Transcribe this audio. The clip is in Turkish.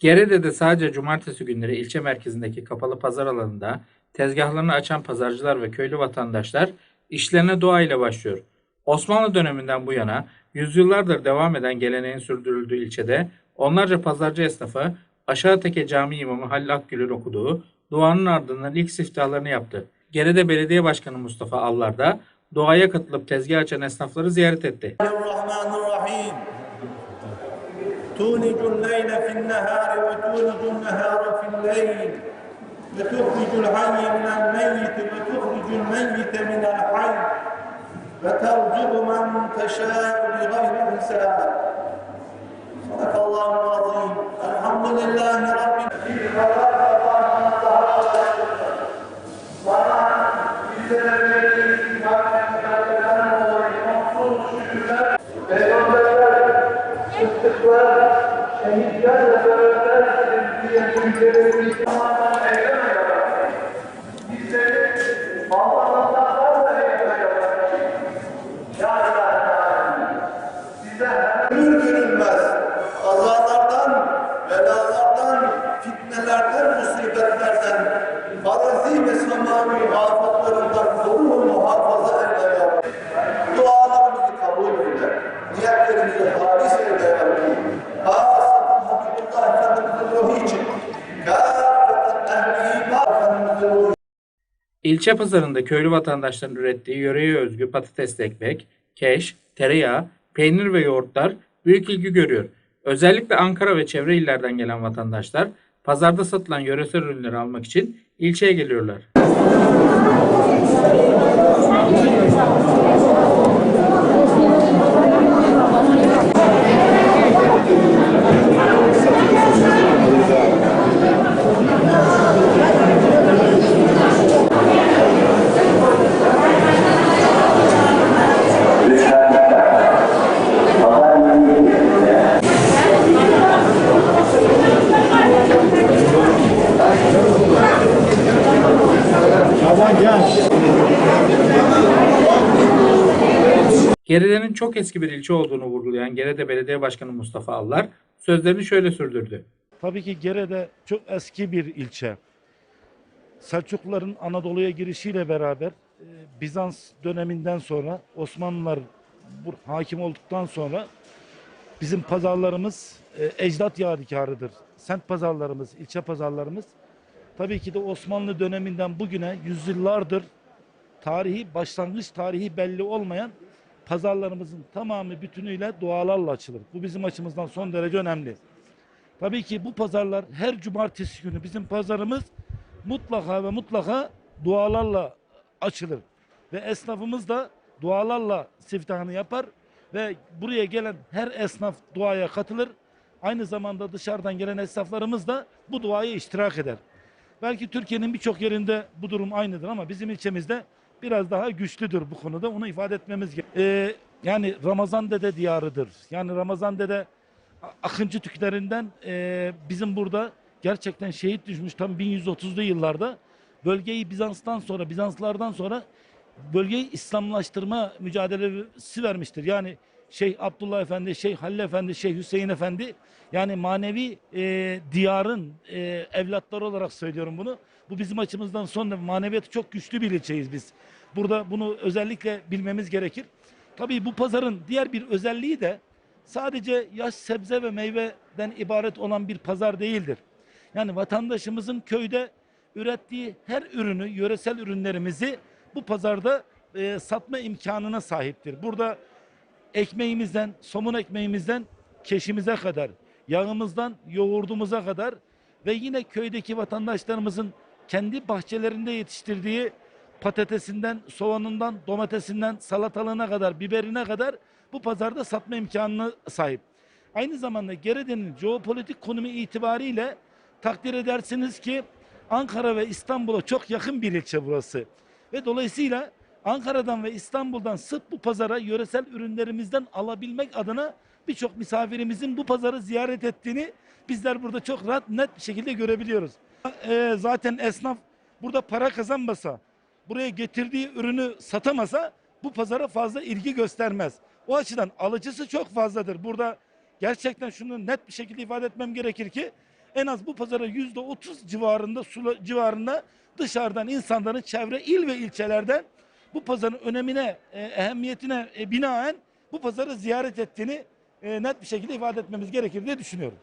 Gerede'de sadece cumartesi günleri ilçe merkezindeki kapalı pazar alanında tezgahlarını açan pazarcılar ve köylü vatandaşlar işlerine doğayla başlıyor. Osmanlı döneminden bu yana yüzyıllardır devam eden geleneğin sürdürüldüğü ilçede onlarca pazarcı esnafı Aşağı Teke Cami İmamı Halil Akgül'ün okuduğu duanın ardından ilk siftahlarını yaptı. Gerede Belediye Başkanı Mustafa Allar da doğaya katılıp tezgah açan esnafları ziyaret etti. Bismillahirrahmanirrahim. تولج الليل في النهار وتولج النهار في الليل. وتخرج الحي من الميت وتخرج الميت من الحي. وترزق من تشاء بغير حساب. صدق الله العظيم. الحمد لله رب sıddıklar, şehitlerle beraber eyleme yarabbim. Bizleri Allah'tan eyleme yarabbim. Ya ilahe alemin. Bizler Görür görünmez belalardan, fitnelerden, musibetlerden, arazi ve semavi İlçe pazarında köylü vatandaşların ürettiği yöreye özgü patatesli ekmek, keş, tereyağı, peynir ve yoğurtlar büyük ilgi görüyor. Özellikle Ankara ve çevre illerden gelen vatandaşlar pazarda satılan yöresel ürünleri almak için ilçeye geliyorlar. Geride'nin çok eski bir ilçe olduğunu vurgulayan Gerede Belediye Başkanı Mustafa Allar sözlerini şöyle sürdürdü. Tabii ki Gerede çok eski bir ilçe. Selçukluların Anadolu'ya girişiyle beraber e, Bizans döneminden sonra Osmanlılar hakim olduktan sonra bizim pazarlarımız e, ecdat yadigarıdır. Semt pazarlarımız, ilçe pazarlarımız. Tabii ki de Osmanlı döneminden bugüne yüzyıllardır tarihi, başlangıç tarihi belli olmayan pazarlarımızın tamamı bütünüyle dualarla açılır. Bu bizim açımızdan son derece önemli. Tabii ki bu pazarlar her cumartesi günü bizim pazarımız mutlaka ve mutlaka dualarla açılır. Ve esnafımız da dualarla siftahını yapar ve buraya gelen her esnaf duaya katılır. Aynı zamanda dışarıdan gelen esnaflarımız da bu duaya iştirak eder. Belki Türkiye'nin birçok yerinde bu durum aynıdır ama bizim ilçemizde biraz daha güçlüdür bu konuda. Onu ifade etmemiz gerekiyor. yani Ramazan Dede diyarıdır. Yani Ramazan Dede Akıncı Türklerinden e, bizim burada gerçekten şehit düşmüş tam 1130'lu yıllarda bölgeyi Bizans'tan sonra Bizanslardan sonra bölgeyi İslamlaştırma mücadelesi vermiştir. Yani Şeyh Abdullah Efendi, Şeyh Halil Efendi, Şeyh Hüseyin Efendi yani manevi e, diyarın e, evlatları olarak söylüyorum bunu. Bu bizim açımızdan son maneviyatı çok güçlü bir ilçeyiz biz. Burada bunu özellikle bilmemiz gerekir. Tabii bu pazarın diğer bir özelliği de sadece yaş sebze ve meyveden ibaret olan bir pazar değildir. Yani vatandaşımızın köyde ürettiği her ürünü, yöresel ürünlerimizi bu pazarda e, satma imkanına sahiptir. Burada ekmeğimizden, somun ekmeğimizden keşimize kadar, yağımızdan yoğurdumuza kadar ve yine köydeki vatandaşlarımızın kendi bahçelerinde yetiştirdiği patatesinden, soğanından, domatesinden, salatalığına kadar, biberine kadar bu pazarda satma imkanına sahip. Aynı zamanda Gerede'nin jeopolitik konumu itibariyle takdir edersiniz ki Ankara ve İstanbul'a çok yakın bir ilçe burası. Ve dolayısıyla Ankara'dan ve İstanbul'dan sırf bu pazara yöresel ürünlerimizden alabilmek adına birçok misafirimizin bu pazarı ziyaret ettiğini bizler burada çok rahat net bir şekilde görebiliyoruz. Ee, zaten esnaf burada para kazanmasa, buraya getirdiği ürünü satamasa bu pazara fazla ilgi göstermez. O açıdan alıcısı çok fazladır. Burada gerçekten şunu net bir şekilde ifade etmem gerekir ki en az bu pazara yüzde otuz civarında civarında dışarıdan insanların çevre il ve ilçelerden bu pazarın önemine, e, ehemmiyetine e, binaen bu pazarı ziyaret ettiğini e, net bir şekilde ifade etmemiz gerekir diye düşünüyorum.